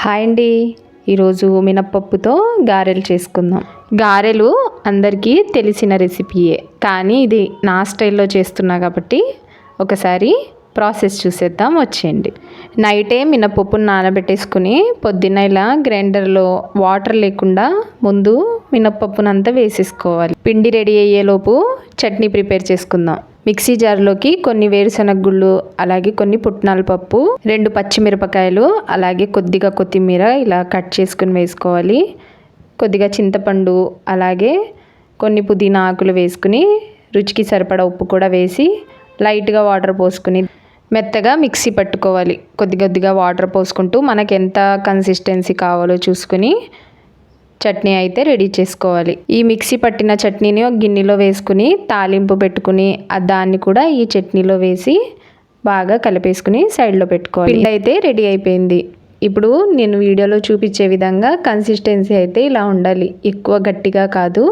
Hi అండి. ఈరోజు మినప్పప్పుతో గారెలు చేసుకుందాం. గారెలు అందరికీ తెలిసిన రెసిపీయే. కానీ ఇది నా స్టైల్లో చేస్తున్నా కాబట్టి ఒకసారి ప్రాసెస్ చూసేద్దాం వచ్చేయండి. నైటే మినపప్పును నానబెట్టేసుకుని పొద్దున్న ఇలా గ్రైండర్లో వాటర్ లేకుండా ముందు మినప్పప్పునంతా వేసేసుకోవాలి. పిండి రెడీ అయ్యేలోపు చట్నీ ప్రిపేర్ చేసుకుందాం. మిక్సీ జార్లోకి కొన్ని వేరుశనగ గుళ్ళు అలాగే కొన్ని పుట్నాల పప్పు రెండు పచ్చిమిరపకాయలు అలాగే కొద్దిగా కొత్తిమీర ఇలా కట్ చేసుకుని వేసుకోవాలి. కొద్దిగా చింతపండు అలాగే కొన్ని పుదీనా ఆకులు వేసుకుని రుచికి సరిపడా ఉప్పు కూడా వేసి లైట్గా వాటర్ పోసుకుని మెత్తగా మిక్సీ పట్టుకోవాలి. కొద్ది కొద్దిగా వాటర్ పోసుకుంటూ మనకు ఎంత కన్సిస్టెన్సీ కావాలో చూసుకుని చట్నీ అయితే రెడీ చేసుకోవాలి. ఈ మిక్సీ పట్టిన చట్నీని ఒక గిన్నెలో వేసుకుని తాలింపు పెట్టుకుని దాన్ని కూడా ఈ చట్నీలో వేసి బాగా కలిపేసుకుని సైడ్లో పెట్టుకోవాలి. పిండి అయితే రెడీ అయిపోయింది. ఇప్పుడు నేను వీడియోలో చూపించే విధంగా కన్సిస్టెన్సీ అయితే ఇలా ఉండాలి. ఎక్కువ గట్టిగా కాదు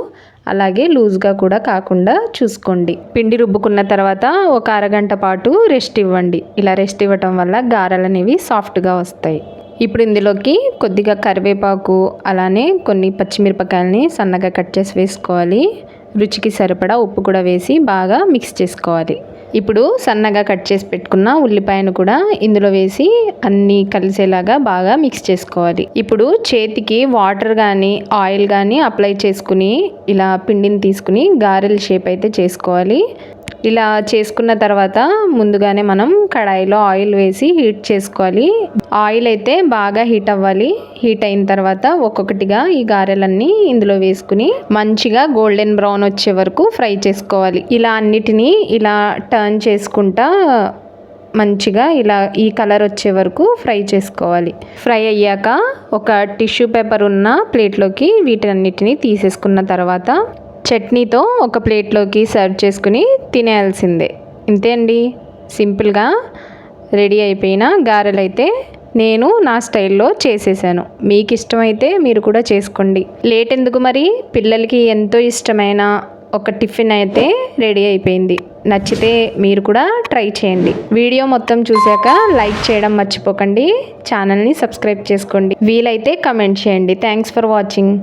అలాగే లూజ్గా కూడా కాకుండా చూసుకోండి. పిండి రుబ్బుకున్న తర్వాత ఒక అరగంట పాటు రెస్ట్ ఇవ్వండి. ఇలా రెస్ట్ ఇవ్వటం వల్ల గారెలు అనేవి సాఫ్ట్గా వస్తాయి. ఇప్పుడు ఇందులోకి కొద్దిగా కరివేపాకు అలానే కొన్ని పచ్చిమిరపకాయలని సన్నగా కట్ చేసి వేసుకోవాలి. రుచికి సరిపడా ఉప్పు కూడా వేసి బాగా మిక్స్ చేసుకోవాలి. ఇప్పుడు సన్నగా కట్ చేసి పెట్టుకున్న ఉల్లిపాయను కూడా ఇందులో వేసి అన్నీ కలిసేలాగా బాగా మిక్స్ చేసుకోవాలి. ఇప్పుడు చేతికి వాటర్ కానీ ఆయిల్ కానీ అప్లై చేసుకుని ఇలా పిండిని తీసుకుని గారెల షేప్ అయితే చేసుకోవాలి. ఇలా చేసుకున్న తర్వాత ముందుగానే మనం కడాయిలో ఆయిల్ వేసి హీట్ చేసుకోవాలి. ఆయిల్ అయితే బాగా హీట్ అవ్వాలి. హీట్ అయిన తర్వాత ఒక్కొక్కటిగా ఈ గారెలన్నీ ఇందులో వేసుకుని మంచిగా గోల్డెన్ బ్రౌన్ వచ్చే వరకు ఫ్రై చేసుకోవాలి. ఇలా అన్నిటినీ ఇలా టర్న్ చేసుకుంటా మంచిగా ఇలా ఈ కలర్ వచ్చే వరకు ఫ్రై చేసుకోవాలి. ఫ్రై అయ్యాక ఒక టిష్యూ పేపర్ ఉన్న ప్లేట్లోకి వీటన్నిటిని తీసేసుకున్న తర్వాత చట్నీతో ఒక ప్లేట్లోకి సర్వ్ చేసుకుని తినేయాల్సిందే. ఇంతే అండి. సింపుల్గా రెడీ అయిపోయిన గారెలు అయితే నేను నా స్టైల్లో చేసేసాను. మీకు ఇష్టమైతే మీరు కూడా చేసుకోండి. లేట్ ఎందుకు మరి? పిల్లలకి ఎంతో ఇష్టమైన ఒక టిఫిన్ అయితే రెడీ అయిపోయింది. నచ్చితే మీరు కూడా ట్రై చేయండి. వీడియో మొత్తం చూశాక లైక్ చేయడం మర్చిపోకండి. ఛానల్ని సబ్స్క్రైబ్ చేసుకోండి. వీలైతే కమెంట్ చేయండి. Thanks for watching.